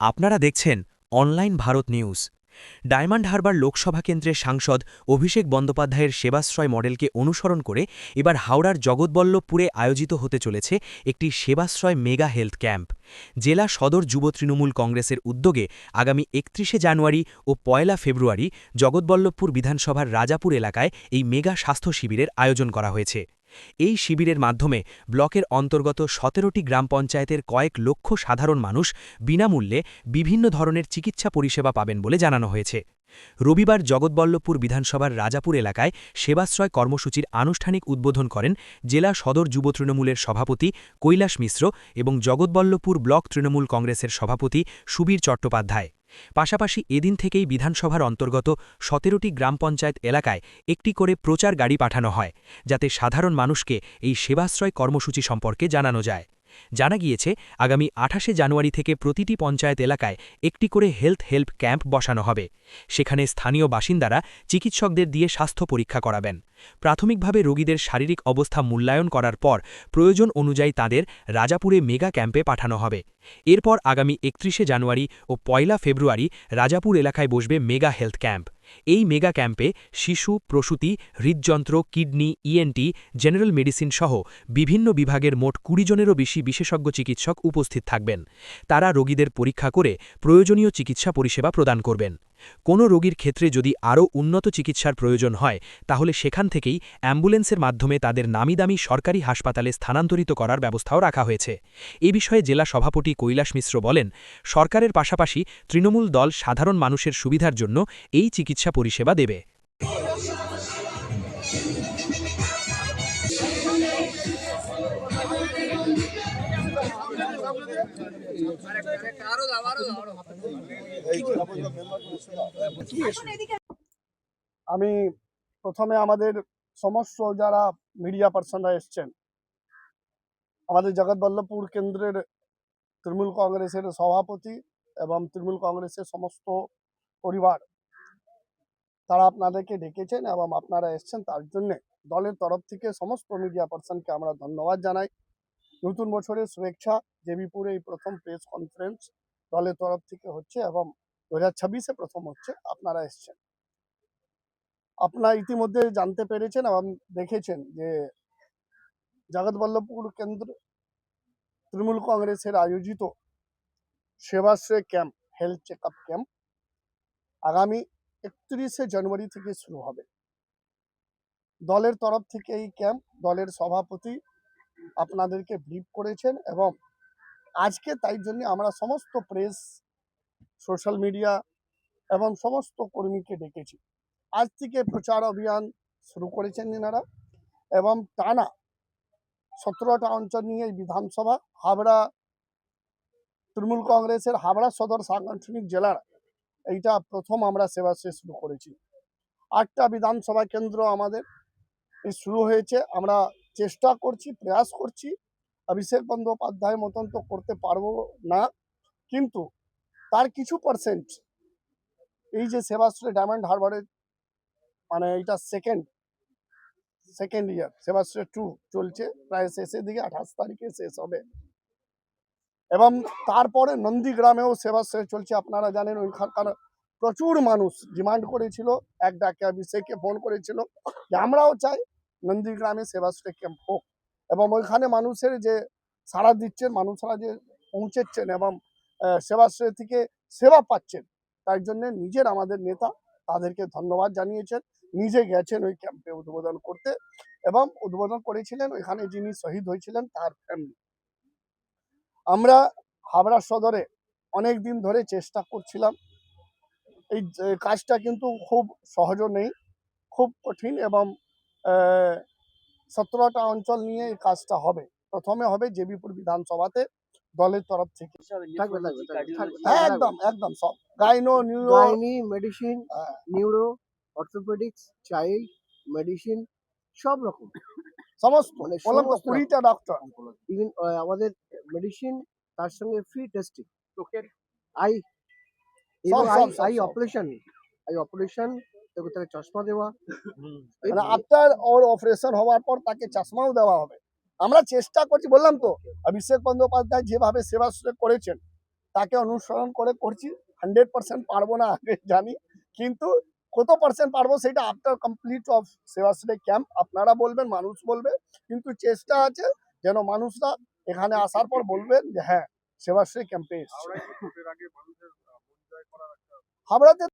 আপনারা দেখছেন online Bharat news. Diamond harbour Lok Sabha কেন্দ্রের সাংসদ অভিষেক বন্দ্যোপাধ্যায়ের সেবাশ্রয় মডেলকে অনুসরণ করে এবার হাওড়ার জগৎবল্লভপুরে আয়োজিত হতে চলেছে একটি সেবাশ্রয় মেগা হেলথ ক্যাম্প। জেলা সদর যুব তৃণমূল কংগ্রেসের উদ্যোগে আগামী একত্রিশে জানুয়ারি ও পয়লা ফেব্রুয়ারি জগৎবল্লভপুর বিধানসভার রাজাপুর এলাকায় এই মেগা স্বাস্থ্য শিবিরের আয়োজন করা হয়েছে। এই শিবিরের মাধ্যমে ব্লকের অন্তর্গত সতেরোটি গ্রাম পঞ্চায়েতের কয়েক লক্ষ সাধারণ মানুষ বিনামূল্যে বিভিন্ন ধরনের চিকিৎসা পরিষেবা পাবেন বলে জানানো হয়েছে। রবিবার জগৎবল্লভপুর বিধানসভার রাজাপুর এলাকায় সেবাশ্রয় কর্মসূচির আনুষ্ঠানিক উদ্বোধন করেন জেলা সদর যুব তৃণমূলের সভাপতি কৈলাস মিশ্র এবং জগৎবল্লভপুর ব্লক তৃণমূল কংগ্রেসের সভাপতি সুবীর চট্টোপাধ্যায়। পাশাপাশি এদিন থেকেই বিধানসভার অন্তর্গত সতেরোটি গ্রাম পঞ্চায়েত এলাকায় একটি করে প্রচার গাড়ি পাঠানো হয়, যাতে সাধারণ মানুষকে এই সেবাশ্রয় কর্মসূচি সম্পর্কে জানানো যায়। জানা গিয়েছে, আগামী আঠাশে জানুয়ারি থেকে প্রতিটি পঞ্চায়েত এলাকায় একটি করে হেলথ হেল্প ক্যাম্প বসানো হবে। সেখানে স্থানীয় বাসিন্দারা চিকিৎসকদের দিয়ে স্বাস্থ্য পরীক্ষা করাবেন। প্রাথমিকভাবে রোগীদের শারীরিক অবস্থা মূল্যায়ন করার পর প্রয়োজন অনুযায়ী তাদের রাজাপুরে মেগা ক্যাম্পে পাঠানো হবে। এরপর আগামী একত্রিশে জানুয়ারি ও পয়লা ফেব্রুয়ারি রাজাপুর এলাকায় বসবে মেগা হেলথ ক্যাম্প। এই মেগা ক্যাম্পে শিশু, প্রসূতি, হৃদযন্ত্র, কিডনি ইএনটি জেনারেল মেডিসিন সহ বিভিন্ন বিভাগের মোট কুড়ি জনেরও বেশি বিশেষজ্ঞ চিকিৎসক উপস্থিত থাকবেন। তারা রোগীদের পরীক্ষা করে প্রয়োজনীয় চিকিৎসা পরিষেবা প্রদান করবেন। কোনো রোগীর ক্ষেত্রে যদি আরও উন্নত চিকিৎসার প্রয়োজন হয়, তাহলে সেখান থেকেই অ্যাম্বুলেন্সের মাধ্যমে তাদের নামিদামি সরকারি হাসপাতালে স্থানান্তরিত করার ব্যবস্থাও রাখা হয়েছে। এ বিষয়ে জেলা সভাপতি কৈলাস মিশ্র বলেন, সরকারের পাশাপাশি তৃণমূল দল সাধারণ মানুষের সুবিধার জন্য এই চিকিৎসা পরিষেবা দেবে। আমি প্রথমে আমাদের সমস্ত যারা মিডিয়া পার্সনরা এসছেন, আমাদের জগৎবল্লভপুর কেন্দ্রের তৃণমূল কংগ্রেসের সভাপতি এবং তৃণমূল কংগ্রেসের সমস্ত পরিবার, তারা আপনাদেরকে ডেকেছেন এবং আপনারা এসছেন তার জন্যে দলের তরফ থেকে সমস্ত মিডিয়া পার্সনকে আমরা ধন্যবাদ জানাই। নতুন বছরের শুভেচ্ছা জেবিপুরে এই প্রথম প্রেস কনফারেন্স দলের তরফ থেকে হচ্ছে এবং দু হাজার প্রথম হচ্ছে। আপনারা এসছেন। আপনারা ইতিমধ্যে জানতে পেরেছেন এবং দেখেছেন যে জগৎবল্লভপুর কেন্দ্র তৃণমূল কংগ্রেসের আয়োজিত Sebashray camp health check up camp আগামী একত্রিশে জানুয়ারি থেকে শুরু হবে। দলের তরফ থেকে এই ক্যাম্প দলের সভাপতি আপনাদেরকে ব্রিফ করেছেন এবং আজকে তাই জন্য আমরা সমস্ত প্রেস সোশ্যাল মিডিয়া এবং সমস্ত কর্মীকে ডেকেছি। আজ থেকে প্রচার অভিযান শুরু করেছেন এনারা এবং টানা সতেরোটা অঞ্চল নিয়ে এই বিধানসভা, হাবড়া তৃণমূল কংগ্রেসের হাবড়া সদর সাংগঠনিক জেলার এইটা প্রথম আমরা সেবাশ্রয় শুরু করেছি। আটটা বিধানসভা কেন্দ্র আমাদের শুরু হয়েছে। আমরা চেষ্টা করছি, প্রয়াস করছি অভিষেক বন্দ্যোপাধ্যায় মতন তো করতে পারব না, কিন্তু তার কিছু পার্সেন্ট এই যে সেবাশ্রী ডায়মন্ড হারবারের মানে এটা second second year Sebashree two চলছে, প্রায় শেষের দিকে আঠাশ তারিখে শেষ হবে। এবং তারপরে নন্দীগ্রামেও সেবাশ্রী চলছে, আপনারা জানেন ওইখানকার প্রচুর মানুষ ডিমান্ড করেছিল, এক ডাকে অভিষেককে ফোন করেছিল, যে আমরাও চাই নন্দীগ্রামে সেবাশ্রয় ক্যাম্প হোক। এবং ওইখানে মানুষের যে সাড়া দিচ্ছেন, মানুষরা যে পৌঁছেচ্ছেন এবং সেবাশ্রয় থেকে সেবা পাচ্ছেন, তার জন্য নিজের আমাদের নেতা তাদেরকে ধন্যবাদ জানিয়েছেন। নিজে গেছেন ওই ক্যাম্পে উদ্বোধন করতে এবং উদ্বোধন করেছিলেন। ওইখানে যিনি শহীদ হয়েছিলেন তার ফ্যামিলি আমরা হাবড়া সদরে অনেক দিন ধরে চেষ্টা করছিলাম। এই কাজটা কিন্তু খুব সহজও নেই, খুব কঠিন এবং সতেরোটা অঞ্চল নিয়ে এই কাজটা হবে। প্রথমে হবে জেবিপুর বিধানসভাতে দলের তরফ থেকে। হ্যাঁ, একদম একদম সব। Gyno neuro. Medicine neuro orthopaedics child medicine সব রকম। সমস্ত মানে কুড়িটা ডক্টর ইভেন আমাদের মেডিসিন তার সঙ্গে ফ্রি টেস্টিং আই এবং আই। অপারেশন আই অপারেশন তাকে চশমা দেওয়া। মানে আফটার ওর অপারেশন হওয়ার পর তাকে চশমাও দেওয়া হবে। আমরা চেষ্টা করছি বললাম তো অভিষেক বন্দ্যোপাধ্যায় যেভাবে সেবা করেছেন তাকে অনুসরণ করে করছি। হান্ড্রেড পার্সেন্ট পারব না আগে জানি। কিন্তু কত পার্সেন্ট পারব সেটা after complete of Sebashree camp আপনারা বলবেন মানুষ বলবে। কিন্তু চেষ্টা আছে যেন মানুষরা এখানে আসার পর বলবেন যে হ্যাঁ সেবাশ্রী ক্যাম্পে এসছে। হাওড়াতে